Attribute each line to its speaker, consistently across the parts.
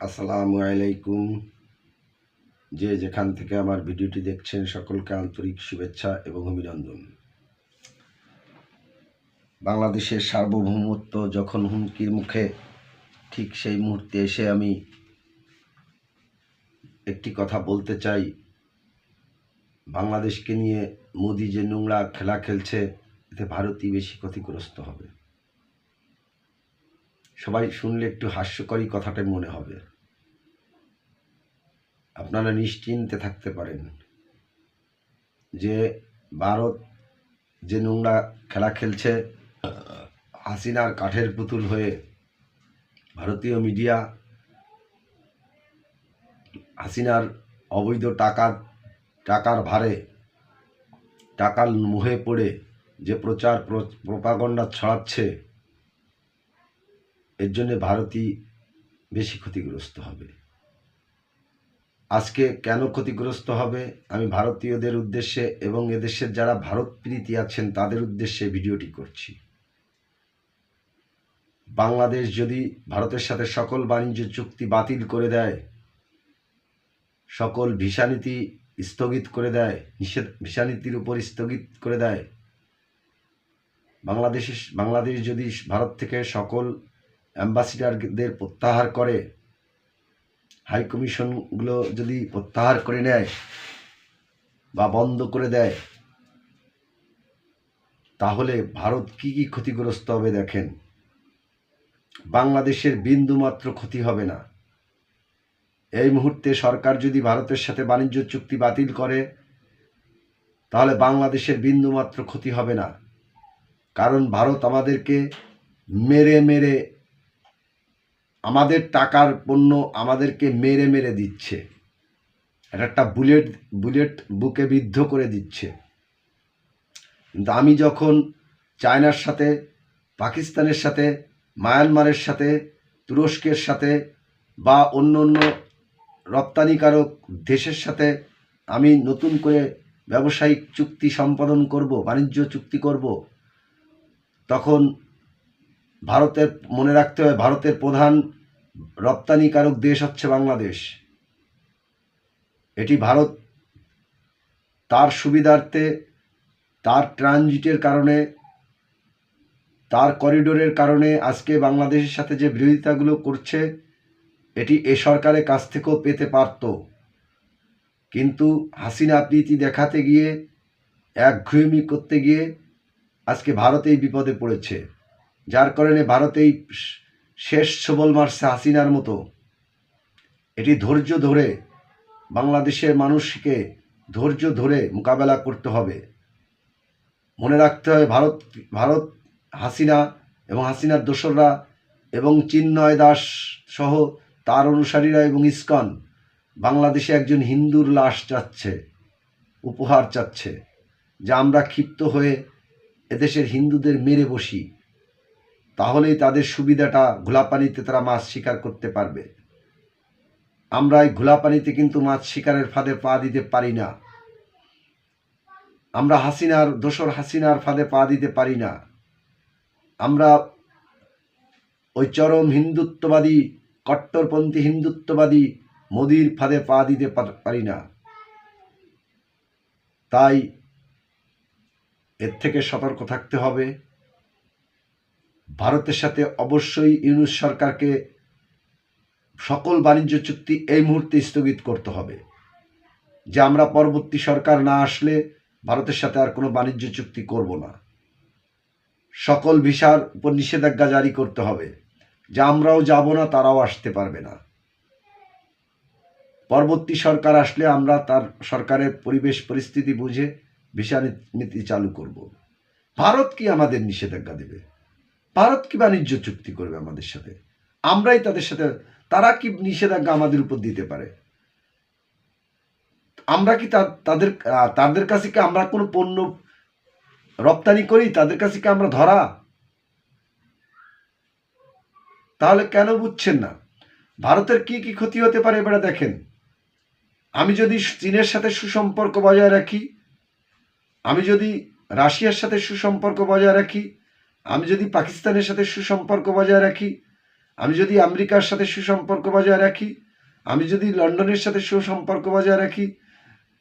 Speaker 1: আসসালামু আলাইকুম। যে যেখান থেকে আমার ভিডিওটি দেখছেন, সকলকে আন্তরিক শুভেচ্ছা এবং অভিনন্দন। বাংলাদেশের সার্বভৌমত্ব যখন হুমকির মুখে, ঠিক সেই মুহূর্তে এসে আমি একটি কথা বলতে চাই। বাংলাদেশকে নিয়ে মোদি যে নোংরা খেলা খেলছে, এতে ভারতই বেশি ক্ষতিগ্রস্ত হবে। সবাই শুনলে একটু হাস্যকরী কথাটাই মনে হবে। আপনারা নিশ্চিন্তে থাকতে পারেন যে ভারত যে নোংরা খেলা খেলছে, হাসিনার কাঠের পুতুল হয়ে ভারতীয় মিডিয়া হাসিনার অবৈধ টাকার টাকার ভারে, টাকার মুহে পড়ে যে প্রচার প্রপাগণ্ডা ছড়াচ্ছে এর জন্য ভারতই বেশি ক্ষতিগ্রস্ত হবে। আজকে কেন ক্ষতিগ্রস্ত হবে? আমি ভারতীয়দের উদ্দেশ্যে এবং এদেশের যারা ভারত প্রীতি আছেন, তাদের উদ্দেশ্যে ভিডিওটি করছি। বাংলাদেশ যদি ভারতের সাথে সকল বাণিজ্য চুক্তি বাতিল করে দেয়, সকল ভিসা নীতি স্থগিত করে দেয়, নিষেধ, ভিসা নীতির উপর স্থগিত করে দেয়, বাংলাদেশের, বাংলাদেশ যদি ভারত থেকে সকল অ্যাম্বাসিডারদের প্রত্যাহার করে, হাই কমিশনগুলো যদি প্রত্যাহার করে নেয় বা বন্ধ করে দেয়, তাহলে ভারত কি কি ক্ষতিগ্রস্ত হবে দেখেন। বাংলাদেশের বিন্দুমাত্র ক্ষতি হবে না। এই মুহূর্তে সরকার যদি ভারতের সাথে বাণিজ্য চুক্তি বাতিল করে, তাহলে বাংলাদেশের বিন্দুমাত্র ক্ষতি হবে না। কারণ ভারত আমাদেরকে মেরে মেরে আমাদের টাকার পণ্য আমাদেরকে মেরে মেরে দিচ্ছে। একটা বুলেট বুলেট বুকে বিদ্ধ করে দিচ্ছে। কিন্তু আমি যখন চায়নার সাথে, পাকিস্তানের সাথে, মায়ানমারের সাথে, তুরস্কের সাথে বা অন্য অন্য রপ্তানিকারক দেশের সাথে আমি নতুন করে ব্যবসায়িক চুক্তি সম্পাদন করব, বাণিজ্য চুক্তি করব, তখন ভারতের, মনে রাখতে হবে ভারতের প্রধান রপ্তানিকারক দেশ হচ্ছে বাংলাদেশ। এটি ভারত তার সুবিধার্থে, তার ট্রানজিটের কারণে, তার করিডোরের কারণে আজকে বাংলাদেশের সাথে যে বিরোধিতাগুলো করছে, এটি এ সরকারের কাছ থেকেও পেতে পারত। কিন্তু হাসিনা প্রীতি দেখাতে গিয়ে, একঘুয়েমি করতে গিয়ে আজকে ভারত এই বিপদে পড়েছে। যার কারণে ভারতেই শেষ সবল মারছে হাসিনার মতো এটি ধৈর্য ধরে বাংলাদেশের মানুষকে ধৈর্য ধরে মোকাবেলা করতে হবে। মনে রাখতে হবে ভারত ভারত, হাসিনা এবং হাসিনার দোসররা এবং চিন্ময় দাস সহ তার অনুসারীরা এবং ইস্কন বাংলাদেশে একজন হিন্দুর লাশ চাচ্ছে, উপহার চাচ্ছে, যা আমরা ক্ষিপ্ত হয়ে এদেশের হিন্দুদের মেরে বসি। তাহলেই তাদের সুবিধাটা ঘোলা পানিতে তারা মাছ শিকার করতে পারবে। আমরা এই ঘোলা পানিতে কিন্তু মাছ শিকারের ফাঁদে পা দিতে পারি না। আমরা হাসিনার, দোসর হাসিনার ফাঁদে পা দিতে পারি না। আমরা ওই চরম হিন্দুত্ববাদী, কট্টরপন্থী হিন্দুত্ববাদী মোদির ফাঁদে পা দিতে পারি না। তাই এর থেকে সতর্ক থাকতে হবে। ভারতের সাথে অবশ্যই ইউনুস সরকারকে সকল বাণিজ্য চুক্তি এই মুহূর্তে স্থগিত করতে হবে। যে আমরা পরবর্তী সরকার না আসলে ভারতের সাথে আর কোনো বাণিজ্য চুক্তি করব না। সকল ভিসার উপর নিষেধাজ্ঞা জারি করতে হবে। যে আমরাও যাব না, তারাও আসতে পারবে না। পরবর্তী সরকার আসলে আমরা তার সরকারের পরিবেশ পরিস্থিতি বুঝে ভিসা নীতি চালু করব। ভারত কি আমাদের নিষেধাজ্ঞা দেবে? ভারত কি বাণিজ্য চুক্তি করবে আমাদের সাথে? আমরাই তাদের সাথে, তারা কি নিষেধাজ্ঞা আমাদের উপর দিতে পারে? আমরা কি তাদের তাদের কাছে কি আমরা কোনো পণ্য রপ্তানি করি? তাদের কাছে কি আমরা ধরা? তাহলে কেন বুঝছেন না? ভারতের কি কি ক্ষতি হতে পারে এবারে দেখেন। আমি যদি চীনের সাথে সুসম্পর্ক বজায় রাখি, আমি যদি রাশিয়ার সাথে সুসম্পর্ক বজায় রাখি আমি যদি পাকিস্তানের সাথে সুসম্পর্ক বজায় রাখি, আমি যদি আমেরিকার সাথে সুসম্পর্ক বজায় রাখি, আমি যদি লন্ডনের সাথে সুসম্পর্ক বজায় রাখি,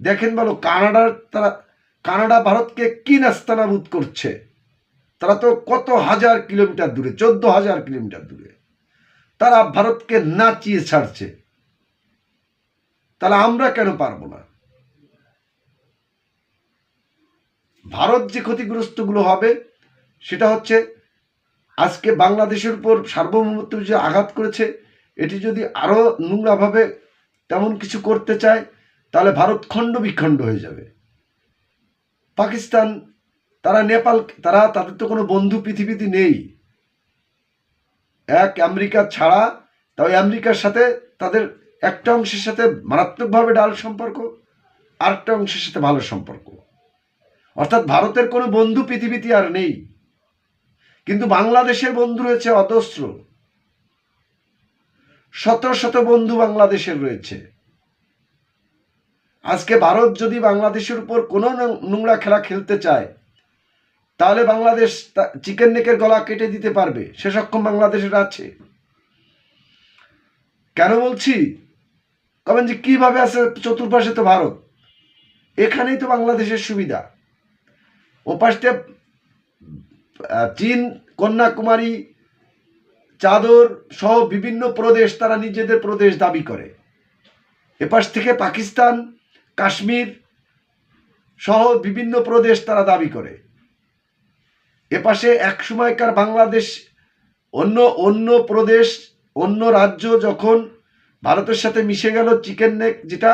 Speaker 1: দেখেন বলো, কানাডার তারা, কানাডা ভারতকে কি নাস্তানাবুদ করছে? তারা তো কত হাজার কিলোমিটার দূরে, চোদ্দ হাজার কিলোমিটার দূরে। তারা ভারতকে নাচিয়ে ছাড়ছে। তাহলে আমরা কেন পারব না? ভারত যে ক্ষতিগ্রস্তগুলো হবে সেটা হচ্ছে আজকে বাংলাদেশের উপর সার্বভৌমত্ব যে আঘাত করেছে, এটি যদি আরও নোংরাভাবে তেমন কিছু করতে চায়, তাহলে ভারত খণ্ড বিখণ্ড হয়ে যাবে। পাকিস্তান, তারা নেপাল, তারা, তাদের তো কোনো বন্ধু পৃথিবীতে নেই। এক আমেরিকা ছাড়া তাই আমেরিকার সাথে তাদের একটা অংশের সাথে মারাত্মকভাবে ডাল সম্পর্ক, আরেকটা অংশের সাথে ভালো সম্পর্ক। অর্থাৎ ভারতের কোনো বন্ধু পৃথিবীতে আর নেই। কিন্তু বাংলাদেশের বন্ধু রয়েছে অজস্র। শত শত বন্ধু বাংলাদেশের রয়েছে। আজকে ভারত যদি বাংলাদেশের উপর কোনো নোংরা খেলা খেলতে চায় তাহলে বাংলাদেশ চিকেন নেকের গলা কেটে দিতে পারবে। সে সক্ষম বাংলাদেশের আছে। কেন বলছি? কবেন যে কীভাবে আছে চতুর্পাশে তো ভারত। এখানেই তো বাংলাদেশের সুবিধা। ওপাশটা আহ, চীন কন্যাকুমারী, চাদর সহ বিভিন্ন প্রদেশ তারা নিজেদের প্রদেশ দাবি করে। এপাশ থেকে পাকিস্তান, কাশ্মীর সহ বিভিন্ন প্রদেশ তারা দাবি করে। এপাশে এক সময়কার বাংলাদেশ অন্য অন্য প্রদেশ, অন্য রাজ্য যখন ভারতের সাথে মিশে গেল চিকেন নেক, যেটা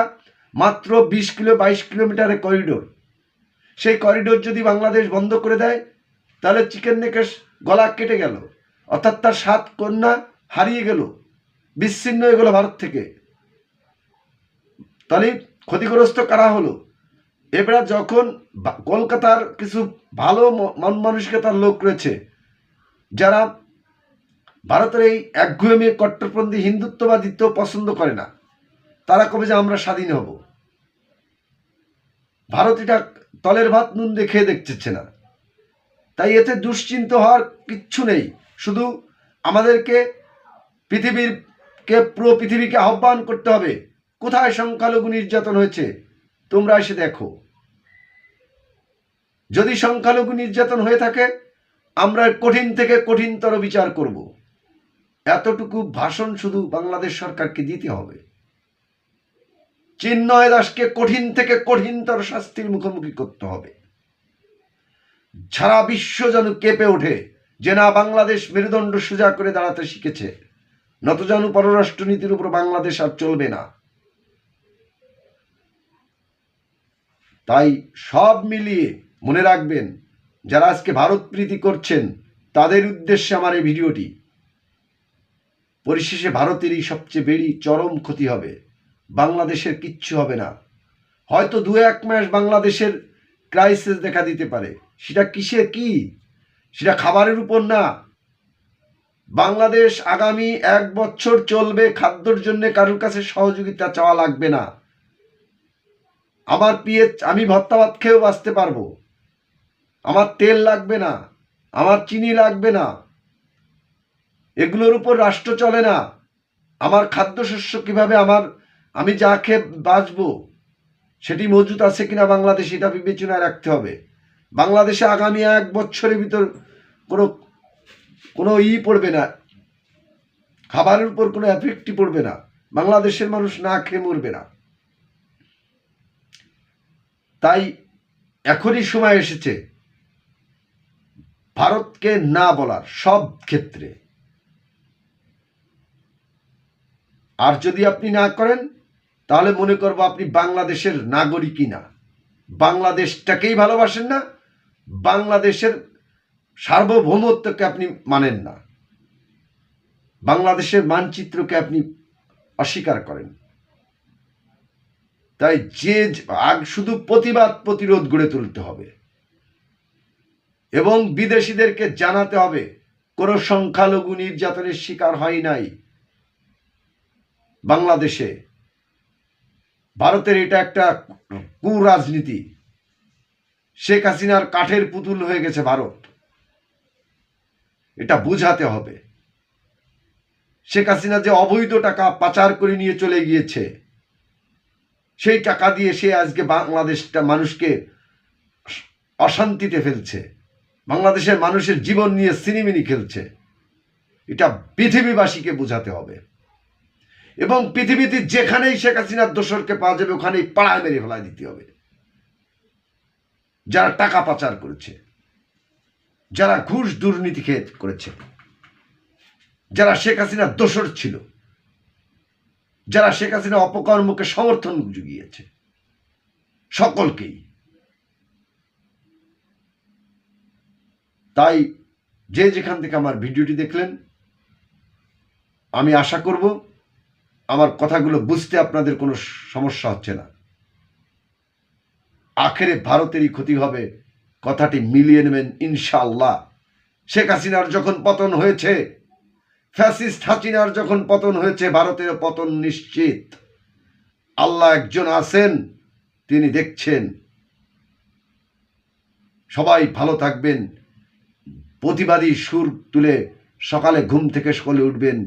Speaker 1: মাত্র বিশ কিলো বাইশ কিলোমিটারের করিডোর সেই করিডোর যদি বাংলাদেশ বন্ধ করে দেয় তাহলে চিকেন নেকের গলা কেটে গেল। অর্থাৎ তার সাত কন্যা হারিয়ে গেল। বিচ্ছিন্ন হয়ে গেল ভারত থেকে। তাহলে ক্ষতিগ্রস্ত করা হলো? এবারে যখন কলকাতার কিছু ভালো মন মানসিকতার লোক রয়েছে, যারা ভারতের এই একঘেয়েমি কট্টরপন্থী হিন্দুত্ববাদিত্ব পছন্দ করে না, তারা কবে যে আমরা স্বাধীন হব? ভারত এটা তলের ভাত নুন দিয়ে খেয়ে দেখছে না। তাই এতে দুশ্চিন্ত হওয়ার কিচ্ছু নেই। শুধু আমাদেরকে পৃথিবীর কে পুরো পৃথিবীকে আহ্বান করতে হবে, কোথায় সংখ্যালঘু নির্যাতন হয়েছে, তোমরা এসে দেখো। যদি সংখ্যালঘু নির্যাতন হয়ে থাকে, আমরা কঠিন থেকে কঠিনতর বিচার করব। এতটুকু ভাষণ শুধু বাংলাদেশ সরকারকে দিতে হবে। চিন্ময় দাসকে কঠিন থেকে কঠিনতর শাস্তির মুখোমুখি করতে হবে। সারা বিশ্ব যেন কেঁপে ওঠে, যে না বাংলাদেশ মেরুদণ্ড সোজা করে দাঁড়াতে শিখেছে নত যেন পররাষ্ট্রনীতির উপর বাংলাদেশ আর চলবে না। তাই সব মিলিয়ে মনে রাখবেন, যারা আজকে ভারত প্রীতি করছেন, তাদের উদ্দেশ্যে আমার এই ভিডিওটি। পরিশেষে ভারতেরই সবচেয়ে বেড়ি চরম ক্ষতি হবে, বাংলাদেশের কিচ্ছু হবে না। হয়তো দু এক মাস বাংলাদেশের ক্রাইসিস দেখা দিতে পারে। সেটা কিসে কি? সেটা খাবারের উপর না। বাংলাদেশ আগামী এক বছর চলবে খাদ্যর জন্য কারোর কাছে সহযোগিতা চাওয়া লাগবে না। আমার পিএচ আমি ভত্তা ভাত খেয়েও বাঁচতে পারব। আমার তেল লাগবে না, আমার চিনি লাগবে না। এগুলোর উপর রাষ্ট্র চলে না। আমার খাদ্যশস্য কীভাবে আমার, আমি যা খেয়ে বাঁচবো, সেটি মজুত আছে কিনা বাংলাদেশ, এটা বিবেচনায় রাখতে হবে। বাংলাদেশে আগামী এক বছরের ভিতর কোনো কোনো ই পড়বে না। খাবারের উপর কোনো এফেক্টই পড়বে না। বাংলাদেশের মানুষ না খেয়ে মরবে না। তাই এখনই সময় এসেছে ভারতকে না বলার সব ক্ষেত্রে। আর যদি আপনি না করেন, তাহলে মনে করব আপনি বাংলাদেশের নাগরিকই না। বাংলাদেশটাকেই ভালোবাসেন না বাংলাদেশের সার্বভৌমত্বকে আপনি মানেন না। বাংলাদেশের মানচিত্রকে আপনি অস্বীকার করেন। তাই যে আগ শুধু প্রতিবাদ প্রতিরোধ গড়ে তুলতে হবে। এবং বিদেশিদেরকে জানাতে হবে, কোনো সংখ্যালঘু নির্যাতনের শিকার হয় নাই বাংলাদেশে। ভারতের এটা একটা কুরাজনীতি। শেখ হাসিনার কাঠের পুতুল হয়ে গেছে ভারত। এটা বুঝাতে হবে। শেখ হাসিনা যে অবৈধ টাকা পাচার করে নিয়ে চলে গিয়েছে, সেই টাকা দিয়ে সে আজকে বাংলাদেশটা মানুষকে অশান্তিতে ফেলছে। বাংলাদেশের মানুষের জীবন নিয়ে সিনিমিনি খেলছে। এটা পৃথিবীবাসীকে বোঝাতে হবে। এবং পৃথিবীতে যেখানেই শেখ হাসিনার দোসরকে পাওয়া যাবে, ওখানেই পাড়ায় মেরে ফেলা দিতে হবে। যারা টাকা পাচার করেছে, যারা ঘুষ দুর্নীতি খেয়ে করেছে, যারা শেখ হাসিনার দোসর ছিল, যারা শেখ হাসিনা অপকর্মকে সমর্থন জুগিয়েছে, সকলকেই। তাই যে যেখান থেকে আমার ভিডিওটি দেখলেন, আমি আশা করব, আমার কথাগুলো বুঝতে আপনাদের কোনো সমস্যা হচ্ছে না। আখেরে ভারতেরই ক্ষতি হবে। কথাটি মিলিয়ে নেবেন ইনশাল্লাহ শেখ হাসিনার যখন পতন হয়েছে, ফ্যাসিস্ট হাসিনার যখন পতন হয়েছে, ভারতের পতন নিশ্চিত। আল্লাহ একজন আছেন, তিনি দেখছেন। সবাই ভালো থাকবেন, প্রতিবাদী সুর তুলে সকালে ঘুম থেকে সকলে উঠবেন।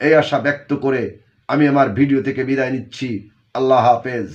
Speaker 1: এই আশা ব্যক্ত করে আমি আমার ভিডিও থেকে বিদায় নিচ্ছি। আল্লাহ হাফেজ।